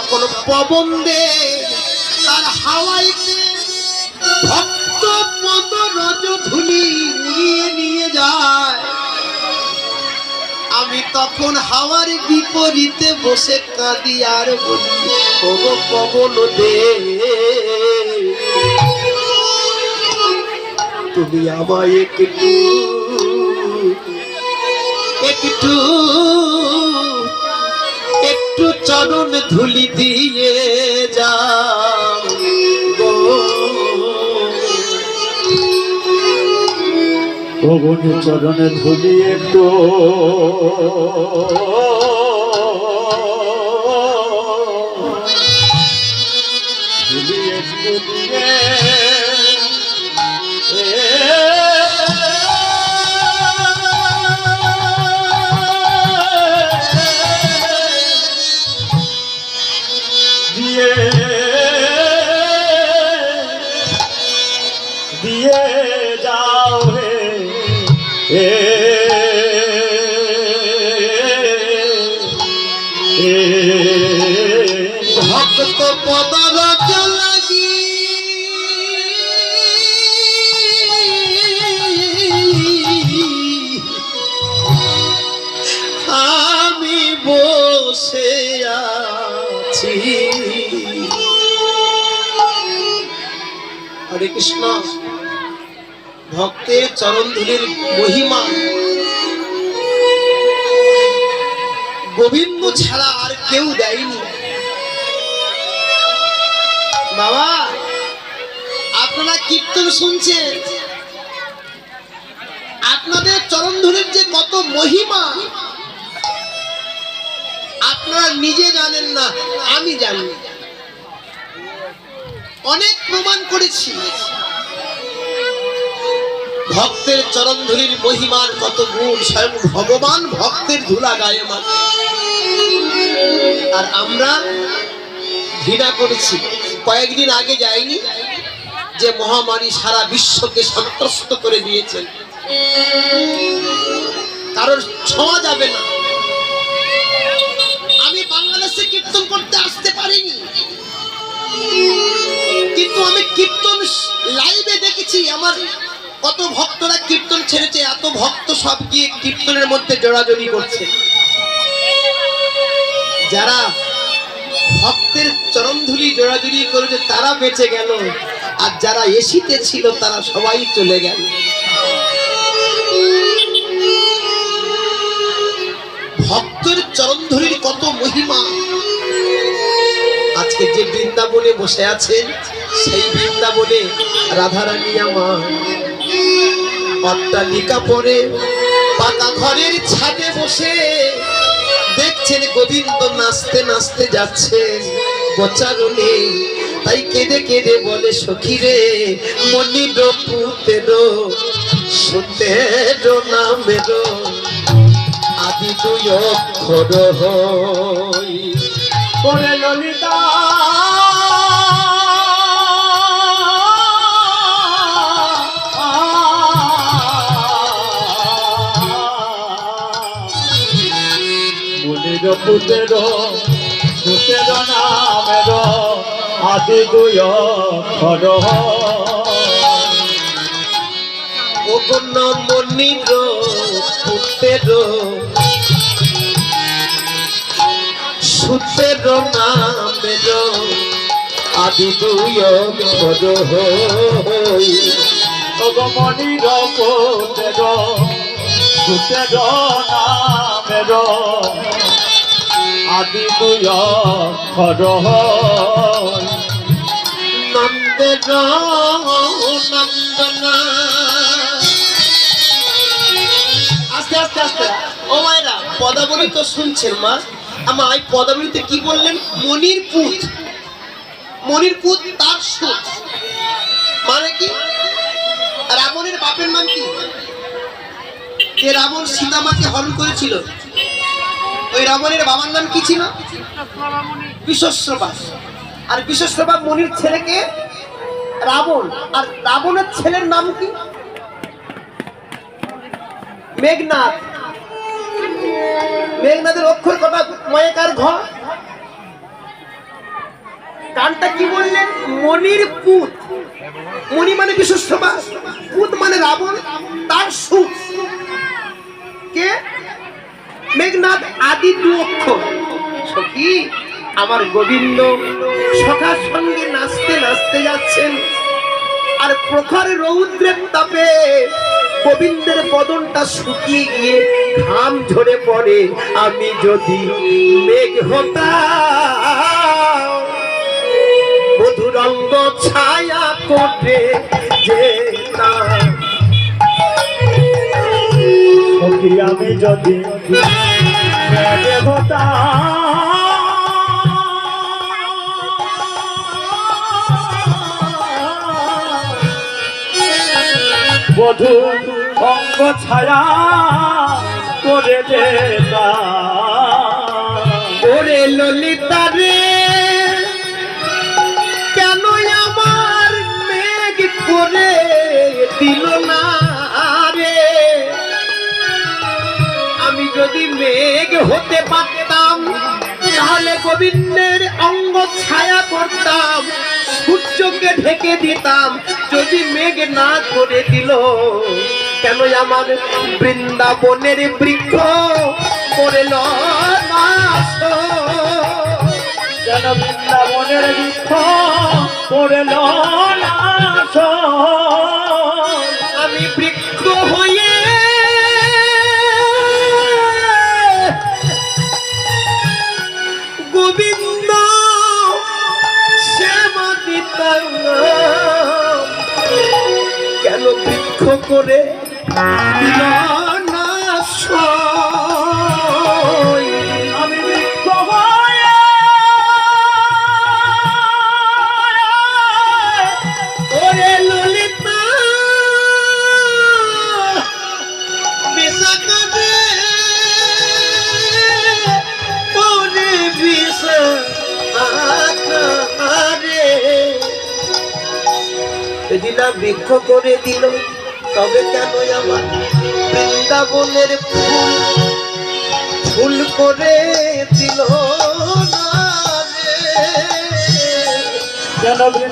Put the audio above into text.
তখন পবন দে তার হাওয়াইতে ভক্ত পদ রজ ধুলি উড়িয়ে নিয়ে যায়, আমি তখন হাওয়ার বিপরীতে বসে কাঁদি আর বলি, ওগো পবন দে, তুমি আমায় একটু একটু চরণ ধুলি দিয়ে যাও গো। পবন চরণে ধুলি একটু ধুলি একটু দিয়ে বসে আছি। হরে কৃষ্ণ। ভক্তের চরণ ধুলির মহিমা। গোবিন্দ ছাড়া আর কেউ দেয়নি। বাবা, আপনারা কীর্তন শুনছেন? আপনাদের চরণ ধুলির যে কত মহিমা আপনারা নিজে জানেন না, আমি জানি। অনেক প্রমাণ করেছি। ভক্তের চরণ ধুলির মহিমার কত গুণ, স্বয়ং ভগবান ভক্তের ধুলা গায়ে মাথা আর আমরা ঘৃণা করেছি। কয়েকদিন আগে যায়নি যে মহামারী সারা বিশ্বকে সন্ত্রস্ত করে দিয়েছেন। কারোর ছোঁয়া যাবে না। করতে আসতে পারিনি। কিন্তু আমি কীর্তন লাইভে দেখেছি, আমার কত ভক্তরা কীর্তন ছেড়েছে, এত ভক্ত সব গিয়ে কীর্তনের মধ্যে জোড়াজড়ি করছে। যারা ভক্তের চরণধুলি জোড়াজুড়ি করেছে, তারা বেঁচে গেল, আর যারা এসিতে ছিল, তারা সবাই চলে গেল। ভক্তের চরণধুলির কত মহিমা আজকে যে বৃন্দাবনে বসে আছেন সেই বৃন্দাবনে রাধারানী আমার অট্টালিকা পরে পাকা ঘরের ছাদে বসে দেখছেন গোবিন্দ নাচতে নাচতে যাচ্ছেন গোচারণে তাই কেঁদে কেঁদে বলে, সখী রে মনির পুতের সুতের নামের আদি দুই অক্ষর হই। পুতের পুতের নামের আদি দুই খর ওগন মনির পুতের, সুতের নামের আদি দুই অক্ষর হই মনির, পুতের পুতের নামের আদি দুই নন্দনা। আস্তে আস্তে আস্তে। ও মায়েরা, পদাবলী তো শুনছেন মা। আমার এই পদাবলীতে কি বললেন? মনির পুত। মনির পুত তার সুত। মানে কি? রাবণের বাপের নাম কি? যে রাবণ সীতামাকে হরণ করেছিল। ওই রাবণের বাবার নাম কি ছিল? বিশ্বশ্রবা আর বিশ্বশ্রবা মনির ছেলেকে রাবণ। আর রাবণের ছেলের নাম কি? মেঘনাথ মেঘনাথের অক্ষর কটা ময়কার ঘর গানটা কি বললেন? মনির পুত। মণি মানে বিশ্বস্তবা পুত মানে রাবণ, তার সুখ। কে? মেঘনাথ আদি দু অক্ষর। সখী, আমার গোবিন্দ সখার সঙ্গে নাচতে নাচতে যাচ্ছেন। আর প্রখর রৌদ্রের তাপে গোবিন্দের বদনটা শুকিয়ে গিয়ে ঘাম ঝরে পড়ে। আমি যদি মেঘ হতাম, মধুরঙ্গ ছায়া কোটে যে সখী আমি যদি দেবতা? বধু অঙ্গ ছায়া করে দেতা ওরে ললিতা রে মেঘ হতে পারতাম, তাহলে গোবিন্দের অঙ্গ ছায়া করতাম, সূর্যকে ঢেকে দিতাম, যদি মেঘ না করে দিল। কেন আমার বৃন্দাবনের বৃক্ষ করল নাশ? যেন বৃন্দাবনের বৃক্ষ নাশ? আমি বৃক্ষ হয়ে বৃক্ষ করে দিল বৃক্ষ করে দিল। তবে কেন আমার বৃন্দাবনের ফুল ফুল করে দিল না রে? বৃন্দাবন